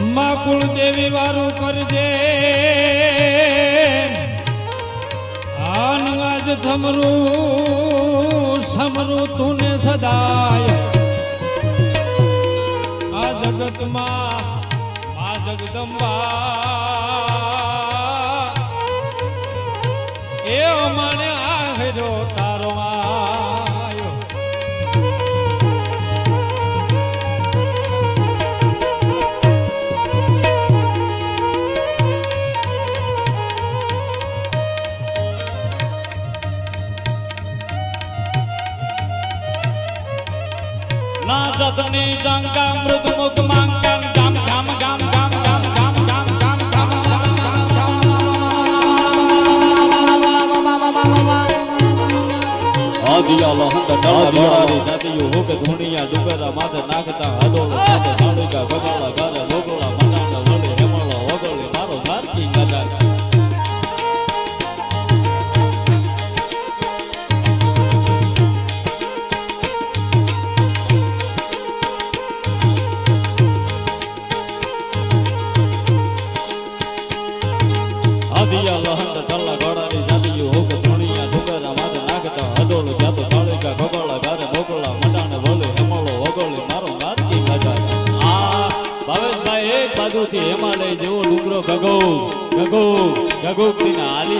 માં કુળદેવી વારું કરજે. આનવાજ થમરું સમરું તુને સદાય. આ જગતમાં, આ જગદંબા. એ મને જતની જંકા મૃદ મુક માંકન ગામ ગામ ગામ ગામ ગામ ગામ માથે નાખતા હદોળ સાથે સાળુકા ગગાળા ડાળા ગોળાની જાતિયો હોક ધૂણિયા ડુંગરા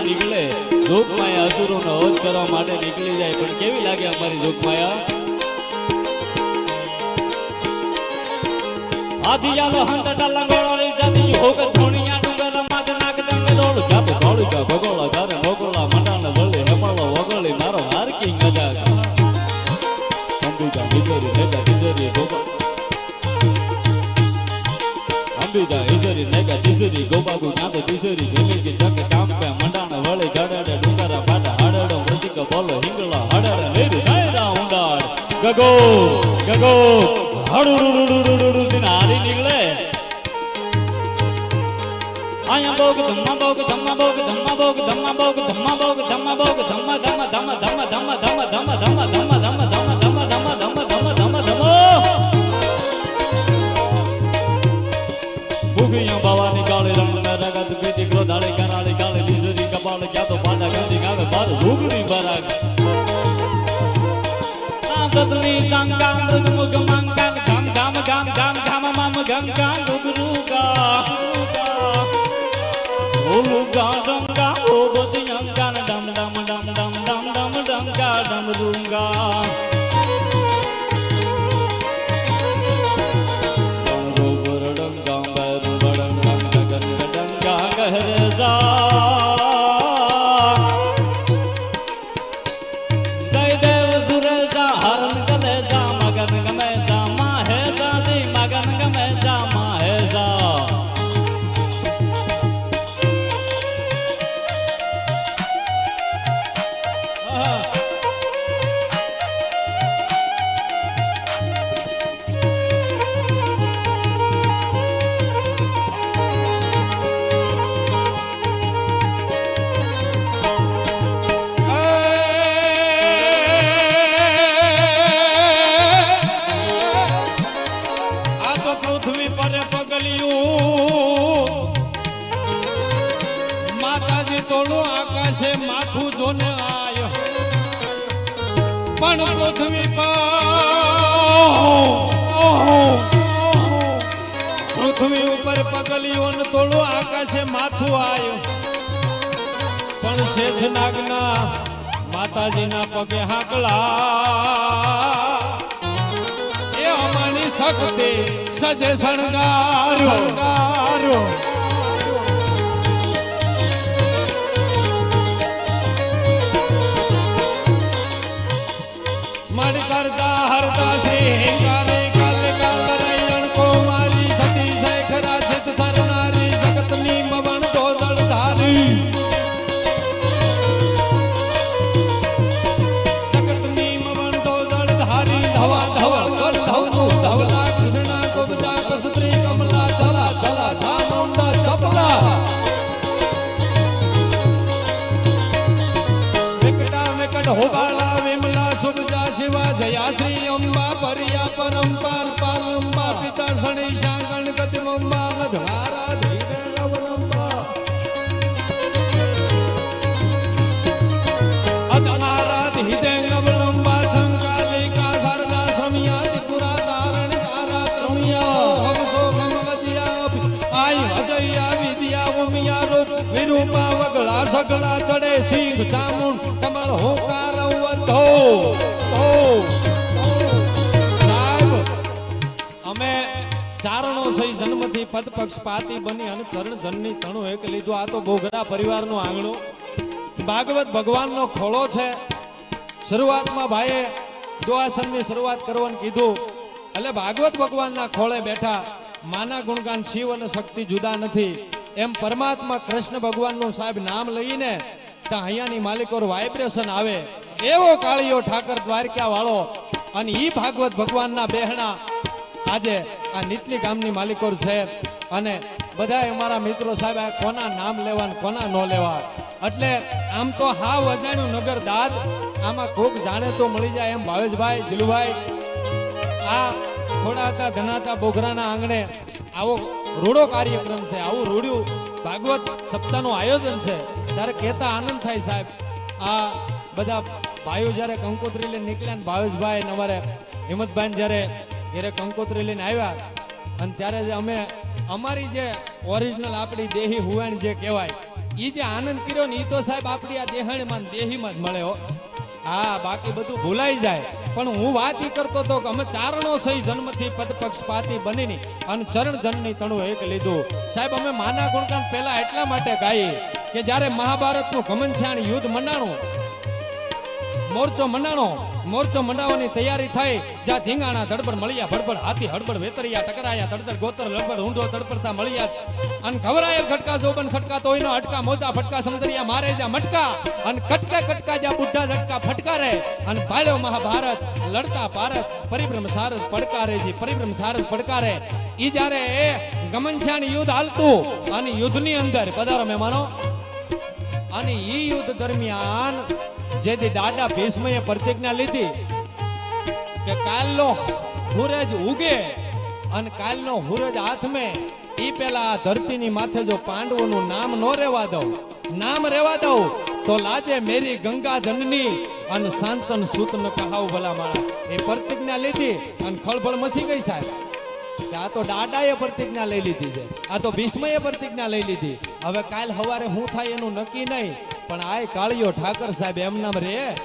નીકળે. જોગમાયા અસુરોનો વધ કરવા માટે નીકળી જાય. પણ કેવી લાગે અમારી જોગમાયા? આદિયાલો હંત ડાલા ગોળાની જાતી હોગ નાક દોડ જાતો ધોળિકા ભગોળા ઘરે મોગોળા મંડાને વળે હેમળો વગોળી, મારો હારકી મજાક. અંબિકા હિજરી નેગા તિજરી ગોપા અંબિકા હિજરી નેગા તિજરી ગોપાગુ નાતો તિજરી જમીન કે જગ કામ પે મંડાને વળે ગાડાડે ડુંગરા પાટા હાડડો મૃતિક બોલો હિંગલા હાડડે નેરી સાયરા ઉંડાડ ગગો ગગો હાડુ દિન હારી નીકળે. આયા બોગ ધમ્મા બોગ ધમ્મા બોગ ધમ્મા બોગ ધમ્મા બોગ ધમ્મા બોગ ધમ્મા બોગ ધમ્મા ધમ્મા ધમ્મા ધમ્મા ધમ્મા ધમ્મા ધમ્મા ધમ્મા ધમ્મા ધમ્મા ધમ્મા ધમ્મા ધમ્મા ધમ્મા ધમ્મા ધમ્મા ભૂગિયા બાવાની કાળી રંગ ને રગત પીતી ક્રોધાળી કરાળી કાળે લીસરી કપાળ ક્યાં તો પાડા ગંદી ગાવે બાર ભૂગની બરાગ સતની ગંગા મૃગ મુગ મંગા ગામ ગામ ગામ ગામ ગામ મામ ગંગા ગુગરુગા ઓલુગા ડંગા ઓ બદિયંગા ડમ ડમ ડમ ડમ ડમ ડમ ડંગા ડમ રૂંગા પૃથ્વી ઉપર પગલિયું ને તોડું આકાશે માથું આવ્યું પણ શેષનાગના માતાજીના પગે હાકલા. એ અમારી શક્તિ, સજે શણગારો. શણગારો. સગડા ચડે ચારણો સહી જન્મથી પદ પક્ષપાતી બની અને ચરણ જનની તણું એક લીધું. આ આંગણું. ભાગવત ભગવાનનો ખોળો છે. શરૂઆતમાં ભાઈએ દુઆસનની શરૂઆત કરવાનું કીધું. એટલે ભાગવત ભગવાનના ખોળે બેઠા માના ગુણગાન શિવ અને શક્તિ જુદા નથી. એમ પરમાત્મા કૃષ્ણ ભગવાનનું સાહેબ નામ લઈને ત્યાં અહીંયાની માલિકોર વાઇબ્રેશન આવે. એવો કાળીયો ઠાકર દ્વારકા વાળો અને ઈ ભાગવત ભગવાનના બેહણા આજે આ નીતલી ગામની માલિકોર છે. અને બધા અમારા મિત્રો સાહેબ, આ કોના નામ લેવા કોના ન લેવા? એટલે આમ તો હાવ અજાણ્યું નગર દાદ, આમાં કોક જાણે તો મળી જાય એમ ભાવેશભાઈ, જીલુભાઈ. આ થોડા હતા ઘણા હતા આંગણે આવો રૂડો કાર્યક્રમ છે, આવું રૂડ્યું. ભાગવત સપ્તાહનું આયોજન છે. ત્યારે કહેતા આનંદ થાય સાહેબ. આ બધા ભાઈઓ જ્યારે કંકોત્રી લઈને નીકળ્યા ને ભાવેશભાઈ અમારે હિંમતભાઈ જ્યારે ઘેરે કંકોત્રી લઈને આવ્યા અને ત્યારે જે અમે, અમારી જે ઓરિજિનલ આપણી દેહી હુવાણ જે કહેવાય એ જે આનંદ કર્યો ને એ તો સાહેબ આપણી આ દેહાણીમાં દેહીમાં જ મળે હો. હા, બાકી બધું ભૂલાઈ જાય. પણ હું વાત એ કરતો હતો કે અમે ચારણો સહી જન્મથી પદ પક્ષપાતી બનીની અને ચરણ જનની તણું એક લીધું. સાહેબ, અમે માના ગુણગાન પહેલા એટલા માટે ગાઈએ કે જ્યારે મહાભારતનું ઘમનછાણ યુદ્ધ મંડાણું મોરચો મંડાણો મોરચો મંડાવવાની તૈયારી થઈ. જ્યાં ધીંગાણા ધડબડ મળ્યા ભડબડ હાથી હડબડ વેતરિયા, ટકરાયા, તડતર ગોતર, લડબડ ઊંડો તડપડતા મળ્યા. અને ખવરાયેલ ઘટકા જોબન સટકા તોયનો અટકા. મોજા ફટકા સમંદરિયા મારે જ્યાં મટકા. અને કટકે કટકા જ્યાં બુઢા ઝટકા ફટકારે. અને પાળ્યો મહાભારત, લડતા ભારત પરિભ્રમ સારદ પડકારે જી, પરિભ્રમ સારદ પડકારે. ઈ જ્યારે એ ગમનશ્યાન યુદ્ધ હાલતું, અને યુદ્ધની અંદર, પધારો મહેમાનો. અને ઈ યુદ્ધ દરમિયાન જેથી દાદા ભીષ્મએ પ્રતિજ્ઞા લીધી કે કાલનો સૂરજ ઉગે અને કાલનો સૂરજ હાથમે એ પેલા આ ધરતીની માથે જો પાંડવોનું નામ ન રહેવા દઉં, નામ રહેવા દઉં, તો લાજે મેરી ગંગાધનની અને શાંતન સૂતન કહાવ ભલા માળા એ પ્રતિજ્ઞા લીધી અને ખળભળ મસી ગઈ સાહેબ. કે આ તો દાદાએ પ્રતિજ્ઞા લઈ લીધી છે. આ તો ભીષ્મએ પ્રતિજ્ઞા લઈ લીધી. હવે કાલ સવારે હું થાય એનું નક્કી નહીં, પણ આય કાળિયો ઠાકર સાહેબ એમ રે.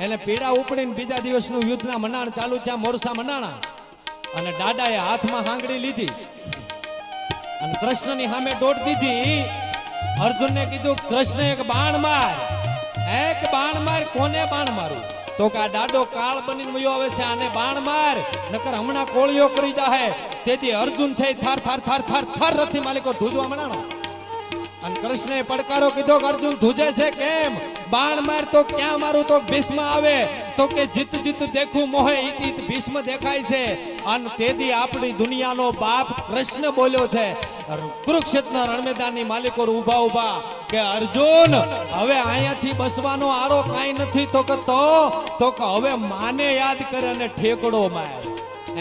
એને પીડા ઉપડીને બીજા દિવસનું યુદ્ધના મનાણ ચાલુ છે મોરસા મનાણા. અને દાદાએ હાથમાં હાંગડી લીધી. અને કૃષ્ણની સામે દોડ દીધી. અર્જુનને કીધું, કૃષ્ણ, એક બાણ માર. એક બાણ માર, કોને બાણ મારું? તો કે આ દાડો કાળ બનીને મયો આવે છે, આને બાણ માર. નકર હમણાં કોળીઓ કરી જાહે. તેથી અર્જુન છે થાર થાર થાર થાર થાર રથી માલિકો ધૂજવા મનાણો અને કૃષ્ણે પડકારો કીધો કે અર્જુન ધૂજે છે કેમ? બાણ માર તો ક્યાં મારું? તો ભીષ્મ આવે. તો કે જીત જીત દેખું મોહે ઈત ભીષ્મ દેખાય છે. અને તેથી આપણી દુનિયાનો બાપ કૃષ્ણ બોલ્યો છે. કુરુક્ષેત્રના રણમેદાનની માલિકો ઊભા ઊભા કે, અર્જુન, હવે અહીંયાથી બસવાનો આરો કાંઈ નથી તો કે તો? તો કે હવે માને યાદ કરે અને ઠેકડો માર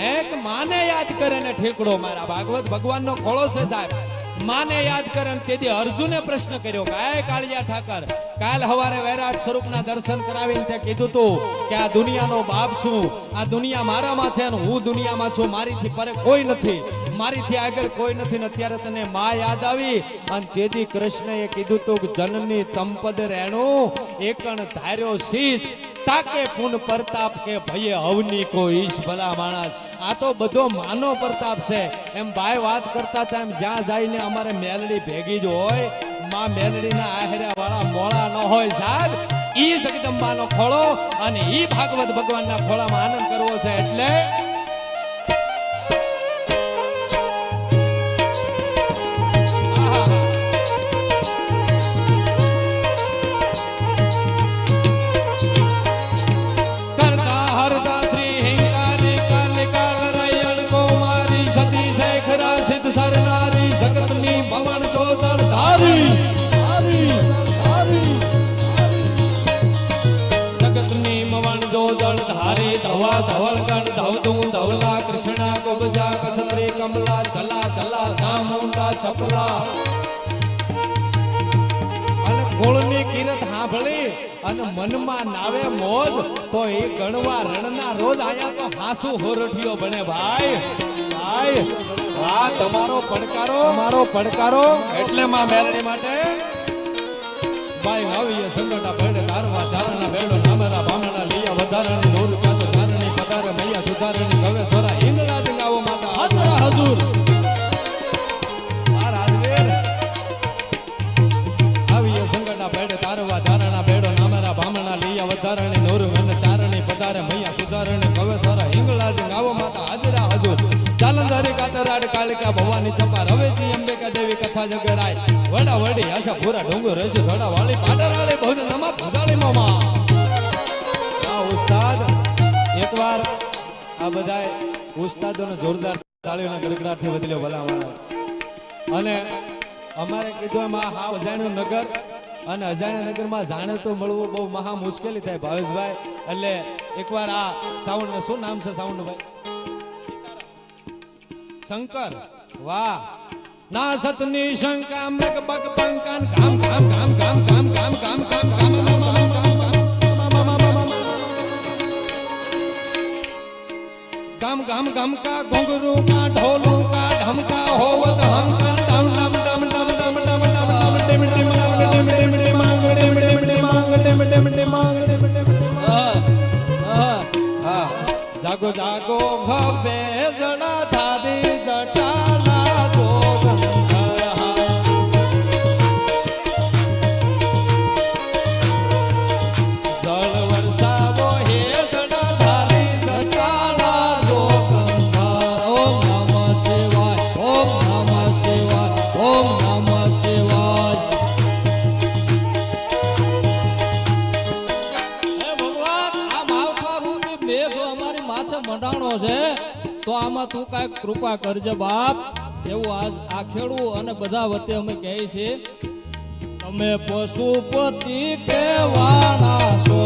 એક માને યાદ કરે ને ઠેકડો મારા ભાગવત ભગવાનનો ખોળો છે સાહેબ. માને યાદ કરે તેથી અર્જુને પ્રશ્ન કર્યો કે, "આય કાળિયા ઠાકર, કાલ હવારે વૈરાટ સ્વરૂપના દર્શન કરાવીને તે કીધું તું કે આ દુનિયાનો બાપ છું, આ દુનિયા મારામાં છે અને હું દુનિયામાં છું, મારીથી પરે કોઈ નથી, મારીથી આગળ કોઈ નથી. ને અત્યારે તને મા યાદ આવી અને તેથી કૃષ્ણએ કીધું તું કે, જનની તંપદ રેણું, એકણ ધાર્યો શીશ, તાકે પુન પ્રતાપ કે ભયે હવની કોઈ ઈશ ભલા માણસ. આ તો બધો માનો પ્રતાપ છે. એમ ભાઈ વાત કરતા હતા, એમ જ્યાં જઈને અમારે મેલડી ભેગી જ હોય. માં મેલડીના આહેરા વાળા મોળા ન હોય સાહેબ. ઈ જગદંબાનો ખોળો અને ઈ ભાગવત ભગવાનના ખોળામાં આનંદ કરવો છે એટલે ધવલ ગણ ધવધૂ ધવલા કૃષ્ણા કુબજા કસરી કમલા જલા જલા સામુંડા સપલા અને ગોળની કિરત સાંભળી અને મનમાં નાવે મોજ તો એ ગણવા રણના રોજ આયા તો હાસુ હોરઠિયો બને ભાઈ. ભાઈ આ તમારો પડકારો મારો પડકારો. એટલે માં મેલડી માટે. ભાઈ આવીએ સંગટા ભેડે તારવા ચારના ભેડો નામેરા ભામણા લીયા વધારાની પધારે મૈયા સુધારણી કવે સોરા હિંગળા જંગાવો માતા. હાજરા હજુર. ભવાની ચપા રવેજી અંબિકા દેવી કથા જગડાય. વડા વડી આશા પૂરા ડુંગર રહેશે ધડા વાળી પાડરાળી ભોજન નમા ભગાળી મામા. આ બધાય ઉસ્તાદોને જોરદાર તાળીઓના ગડગડાટથી બદલ્યો ભલામણ અને અમારે કીધું હા અજાણ્યું નગર અને અજાણ્યા નગરમાં જાણે તો મળવું બહુ મહા મુશ્કેલી થાય ભાવેશભાઈ. એટલે એકવાર આ સાઉન્ડ શું નામ છે સાઉન્ડ શંકર. વાહ. ના સતની શંકા, મગ, બગ, પંકન કામ કામ કામ કામ કામ કામ કામ કામ કામ કામ કામ કા ઘુંઘरू કા ઢોલું કા ઢમકા હોવત હમકા જાગો જાગો ભવે જણા કાંઈક કૃપા કરજે બાપ. એવું આ આ અને બધા વચ્ચે અમે કહે છે તમે પશુપતિ કેવાના છો.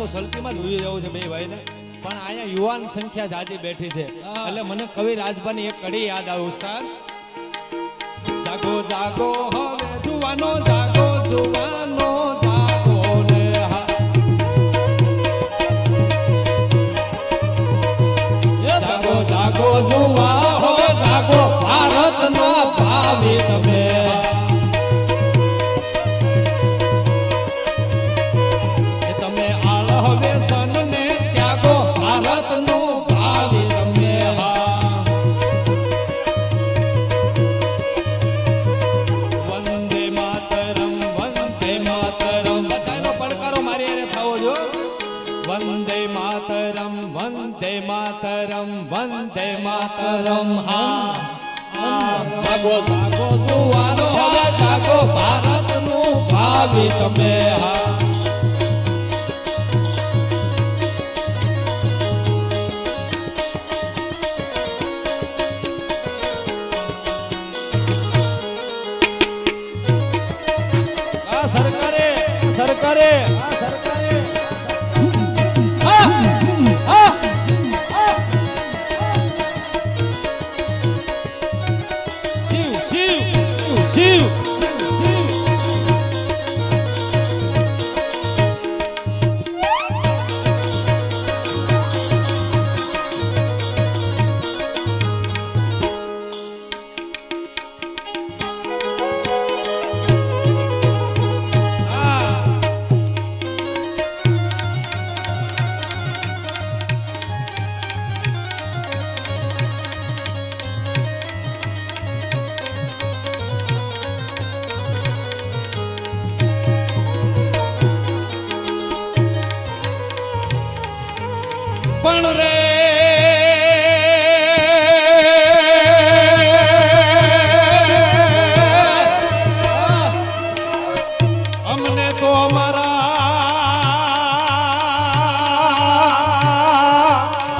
પાછો સલટીમાં જ ઉઈ જવું છે બે ભાઈને. પણ અહીંયા યુવાન સંખ્યા જાજી બેઠી છે. એટલે મને કવિ રાજભાની એક કડી યાદ આવે ઉસ્તાદ. જાગો જાગો હવે જુવાનો જાગો જુવાનો જાગો જુવા હો. જાગો ભારત ના ભાવિ તમે. જાગો ભાગો હવે જાગો ભારતનું ભાવિ તમે. હા પણ રે. અમને તો અમારા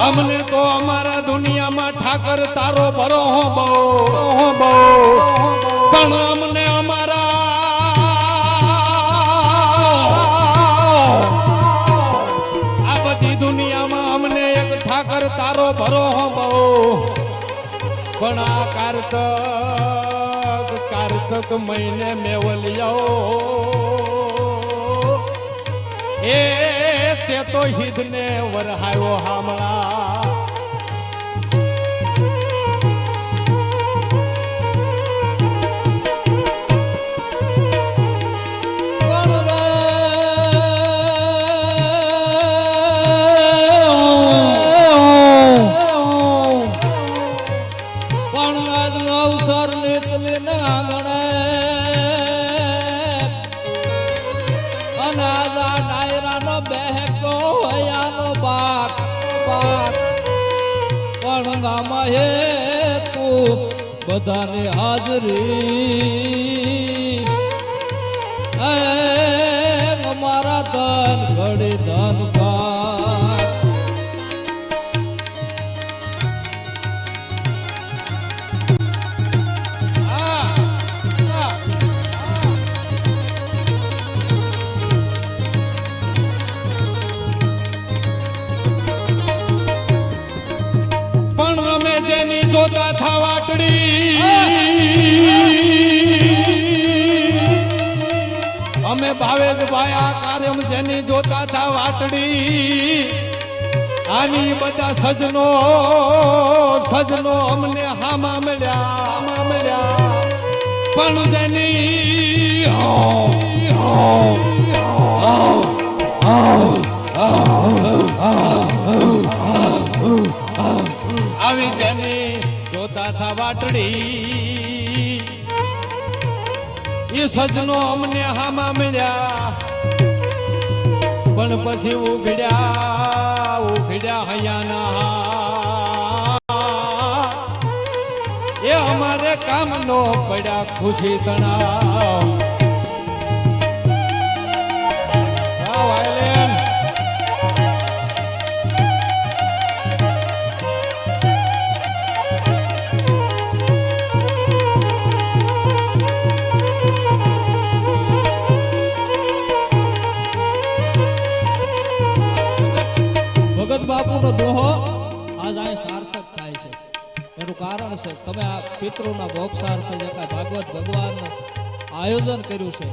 અમને તો અમારા દુનિયામાં ઠાકર તારો ભરો હો બહુ હો બહુ. કાર્તક કાર્તક મહિને મેવલિયો એ તે તો હિદને વરહાયો હામળા. બધાની હાજરી. અમારા ધન ઘડી ધન ભાવેશભાઈ આ જેની જોતા થા વાટડી. આની બધા સજનો સજનો અમને હામા મળ્યા હામા મળ્યા. આવી જેની જોતા થા વાટડી. એ સજનો અમને હામાં મળ્યા. પણ પછી ઉઘડ્યા ઉઘડ્યા હૈયાના એ અમારે કામ નો પડ્યા ખુશી તણાવ. કારણ છે. તમે આ પિતૃના મોક્ષાર્થે જે ભાગવત ભગવાનનું આયોજન કર્યું છે.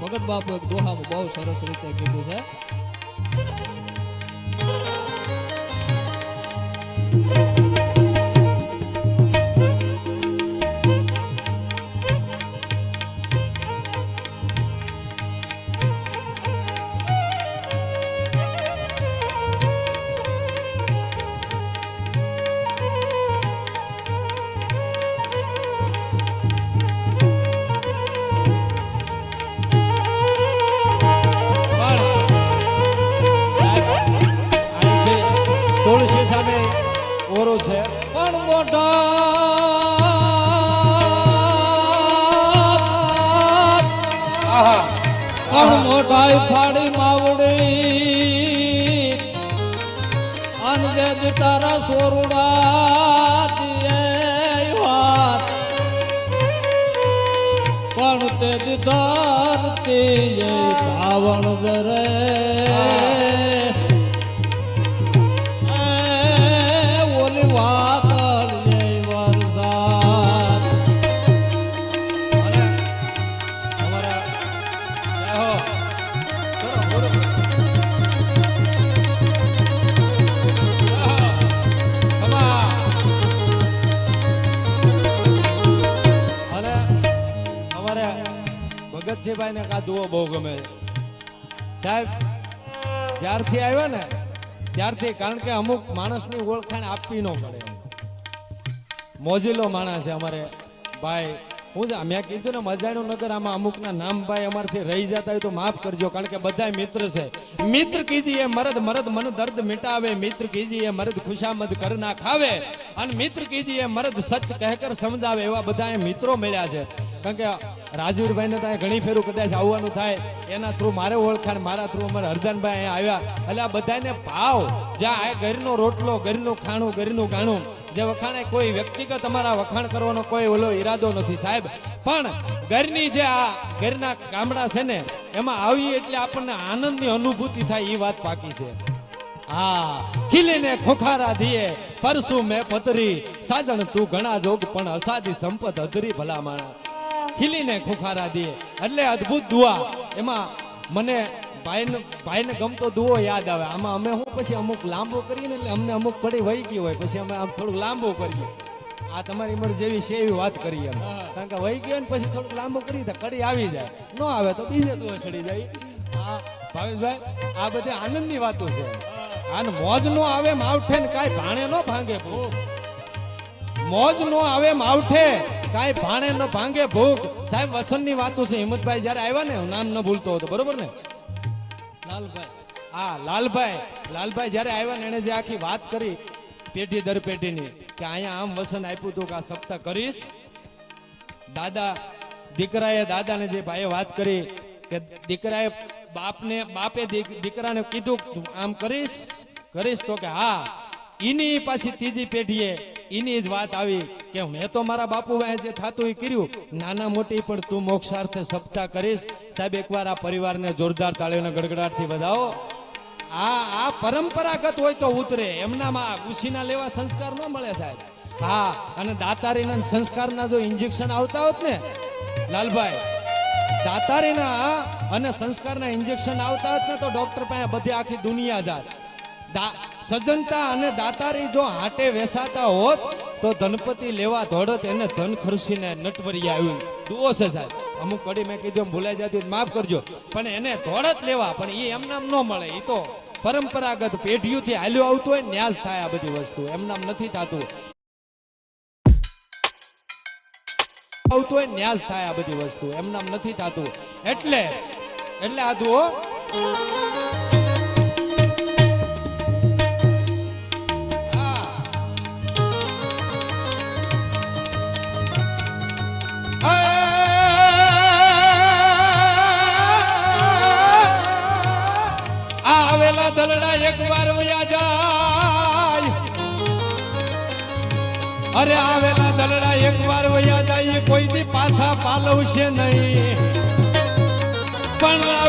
ભગત બાપુ એક દોહામાં બહુ સરસ રીતે કીધું છે. પણ મોઢા પણ મોઢાઈ ફાડી માવડી. અનજે તારા સોરુડા. કાદુઓ બહુ ગમે છે. સાહેબ, જ્યારથી આવ્યા ને, ત્યારથી, કારણ કે અમુક માણસની ઓળખાણ આપવી ન પડે મોજીલો માણસ છે અમારે ભાઈ હું જ, મેં કીધું ને મજાનું નગર આમાં અમુકના નામ ભાઈ અમારથી રહી જતા હોય તો માફ કરજો, કારણ કે બધા મિત્ર છે. મિત્ર કીજી એ મરદ મરદ મન દર્દ મિટાવે, મિત્ર કીજી એ મરદ ખુશામદ કર ના ખાવે, અને મિત્ર કીજી એ મરદ સચ કહેકર સમજાવે એવા બધા મિત્રો મળ્યા છે. કારણ કે રાજવીરભાઈને ત્યાં ઘણી ફેરું કદાચ આવવાનું થાય, એના થ્રુ મારે ઓળખાણ, મારા થ્રુ અમારે હરદાનભાઈ અહીંયા આવ્યા. એટલે આ બધાને ભાવ, જ્યાં આ ઘરનો રોટલો, ઘરનું ખાણું, ઘરનું ગાણું જે વખાણે કોઈ વ્યક્તિગત અમારા વખાણ કરવાનો કોઈ ઓલો ઈરાદો નથી સાહેબ. પણ ઘરની જે આ ઘરના ગામડા છે ને, એમાં આવી એટલે આપણને આનંદની અનુભૂતિ થાય એ વાત પાકી છે. હા, ખીલીને ખોખારા દીએ પરસુ મેં પતરી, સાજણ તું ઘણા જોગ, પણ અસાધી સંપત અધરી ભલા ખીલીને ખોખારા દીએ એટલે અદ્ભુત દુઆ. એમાં મને ભાઈને ભાઈને ગમતો દુઓ યાદ આવે. આમાં અમે શું પછી અમુક લાંબો કરીને એટલે અમને અમુક પડી વહી ગઈ હોય. પછી અમે આમ થોડુંક લાંબો કરીએ. આ તમારી ઉંમર જેવી છે એવી વાત કરીએ અમે કારણ કે વહી ગયો ને પછી થોડુંક લાંબો કરીએ તો કડી આવી જાય. ન આવે તો બીજે દુઓ ચડી જાય. આ ભાવેશભાઈ આ બધી આનંદની વાતો છે. આને મોજ નો આવે માવઠે ને કાંઈ ભાણે નો ભાંગે ભૂખ. મોજ નો આવે માવઠે કાંઈ ભાણે ન ભાંગે ભૂખ. સાહેબ વસંતની વાતો છે. હિંમતભાઈ જ્યારે આવ્યા ને હું નામ ન ભૂલતો હતો બરોબર ને? લાલભાઈ. હા, લાલભાઈ. લાલભાઈ જ્યારે આવ્યા ને એને જે આખી વાત કરી પેઢી દર પેઢીની કે અહીંયા આમ વસન આપ્યું હતું કે આ સપ્તાહ કરીશ. દાદા, દીકરાએ દાદાને જે ભાઈએ વાત કરી કે દીકરાએ બાપને, બાપે દીકરાને કીધું આમ કરીશ કરીશ તો કે હા. એની પાછી ત્રીજી પેઢીએ ઈની જ વાત આવી કે મેં તો મારા બાપુ વાંહે જે થાતું એ કર્યું. નાના મોટી પણ તું મોક્ષાર્થે સપ્તાહ કરીશ. સાહેબ, એકવાર આ પરિવારને જોરદાર તાળીઓના ગડગડાટથી વધાવો. આ આ પરંપરાગત હોય તો ઉતરે. એમનામાં ઉછીના લેવા સંસ્કાર ન મળે સાહેબ. હા, અને દાતારીના સંસ્કારના જો ઇન્જેક્શન આવતા હોત ને, લાલભાઈ, દાતારીના અને સંસ્કારના ઇન્જેક્શન આવતા હોત ને તો ડોક્ટર પાસે બધી આખી દુનિયા જાત. સજ્જનતા અને દાતારી જો હાટે વેસાતા હોત, તો ધનપતિ લેવા ધોડત એને ધન ખર્ચીને નટવરી આવ્યું દુઓ છે સાહેબ, અમુક કડી મેં કીધું ભૂલાઈ જતી માફ કરજો. પણ એને દોડત લેવા, પણ એ એમનામ ન મળે. એ તો પરંપરાગત પેઢીઓથી હાલ્યો આવતું હોય ન્યાસ થાય આ બધી વસ્તુ. એમનામ નથી થતું. આવતું હોય ન્યાસ થાય આ બધી વસ્તુ. એમનામ નથી થતું. એટલે એટલે આ દુઓ અરે આવેલા દલડા એક વાર વયા જાય કોઈ દી પાછા પાલવશે નહીં. પણ આવે